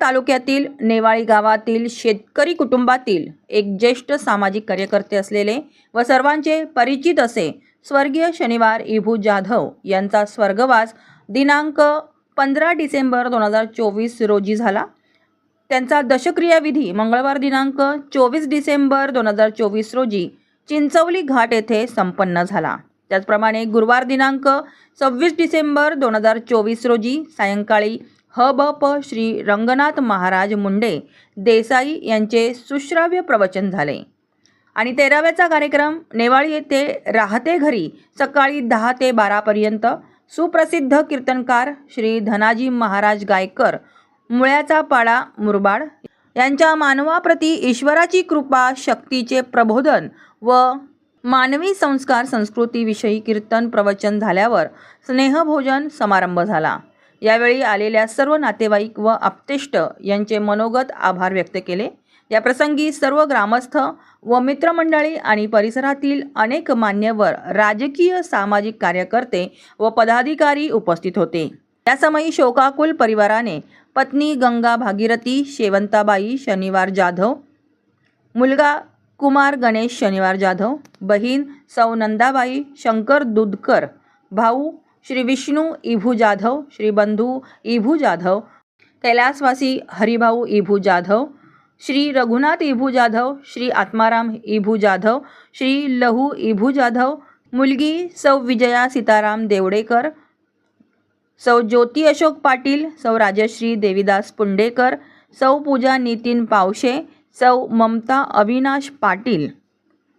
तालुक्यातील नेवाळी गावातील शेतकरी कुटुंबातील एक ज्येष्ठ सामाजिक कार्यकर्ते असलेले व सर्वांचे परिचित असे स्वर्गीय शनिवार इभू जाधव यांचा स्वर्गवास दिनांक पंधरा डिसेंबर दोन हजार चोवीस रोजी झाला. त्यांचा दशक्रियाविधी मंगळवार दिनांक चोवीस डिसेंबर दोन हजार चोवीस रोजी चिंचवली घाट येथे संपन्न झाला. त्याचप्रमाणे गुरुवार दिनांक सव्वीस डिसेंबर दोन हजार चोवीस रोजी सायंकाळी ह ब प श्री रंगनाथ महाराज मुंडे देसाई यांचे सुश्राव्य प्रवचन झाले. आणि तेराव्याचा कार्यक्रम नेवाळी येथे राहते घरी सकाळी दहा ते बारापर्यंत सुप्रसिद्ध कीर्तनकार श्री धनाजी महाराज गायकर मुळ्याचा पाडा मुरबाड यांच्या मानवाप्रती ईश्वराची कृपा शक्तीचे प्रबोधन व मानवी संस्कार संस्कृतीविषयी कीर्तन प्रवचन झाल्यावर स्नेहभोजन समारंभ झाला. यावेळी आलेल्या सर्व नातेवाईक व आप्तेष्ट यांचे मनोगत आभार व्यक्त केले. या प्रसंगी सर्व ग्रामस्थ व मित्रमंडळी आणि परिसरातील अनेक मान्यवर राजकीय सामाजिक कार्यकर्ते व पदाधिकारी उपस्थित होते. त्यासमयी शोकाकुल परिवाराने पत्नी गंगा भागीरथी शेवंताबाई शनिवार जाधव मुलगा कुमार गणेश शनिवार जाधव बहीण सौ नंदाबाई शंकर दुधकर भाऊ श्री विष्णू इभू जाधव श्री बंधू इभू जाधव कैलासवासी हरिभाऊ इभू जाधव श्री रघुनाथ इभू जाधव श्री आत्माराम इभू जाधव श्री लहू इभू जाधव मुलगी सौ विजया सीताराम देवडेकर सौ ज्योती अशोक पाटील सौ राजश्री देविदास पुंडेकर सौ पूजा नितीन पावशे सौ ममता अविनाश पाटील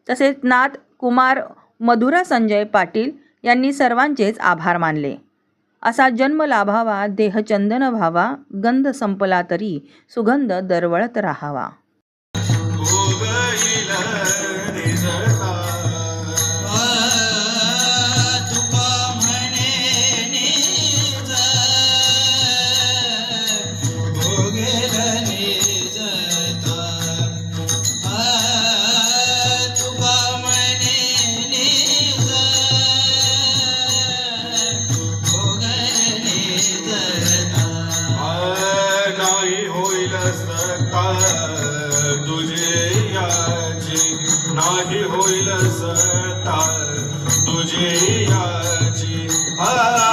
तसेच नाथ कुमार मधुरा संजय पाटील यांनी सर्वांचेच आभार मानले. असा जन्म लाभावा देहचंदन व्हावा गंध संपला तरी सुगंध दरवळत राहावा. तुझे याची नाही होईल सता तुझे याची आ,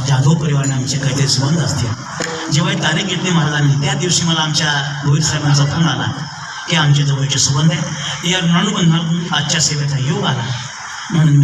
जाधव परिवाराने आमचे काहीतरी संबंध असतील. जेव्हा ही तारीख घेतली महाराजांनी त्या दिवशी मला आमच्या रोहित साहेबांचा फोन आला. की आमच्या जवळचे संबंध आहे. या ऋणानुबंधातून आजच्या सेवेचा योग आला. म्हणून मी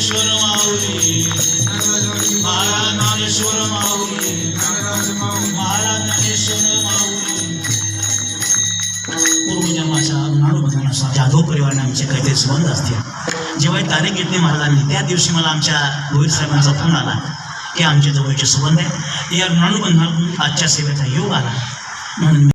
ज्ञानेश्वर माऊली महाराज ज्ञानेश्वर माऊली. महाराज ज्ञानेश्वर माऊली पूर्वजन्माच्या अनुबंधानुसार जाधव परिवाराने आमचे काहीतरी संबंध असतील. जेव्हा तारीख घेतली महाराजांनी त्या दिवशी मला आमच्या गोविंद साहेबांचा फोन आला. हे आमच्या जवळचे संबंध आहे. या ऋणानुबंधातून आजच्या सेवेचा योग आला. म्हणून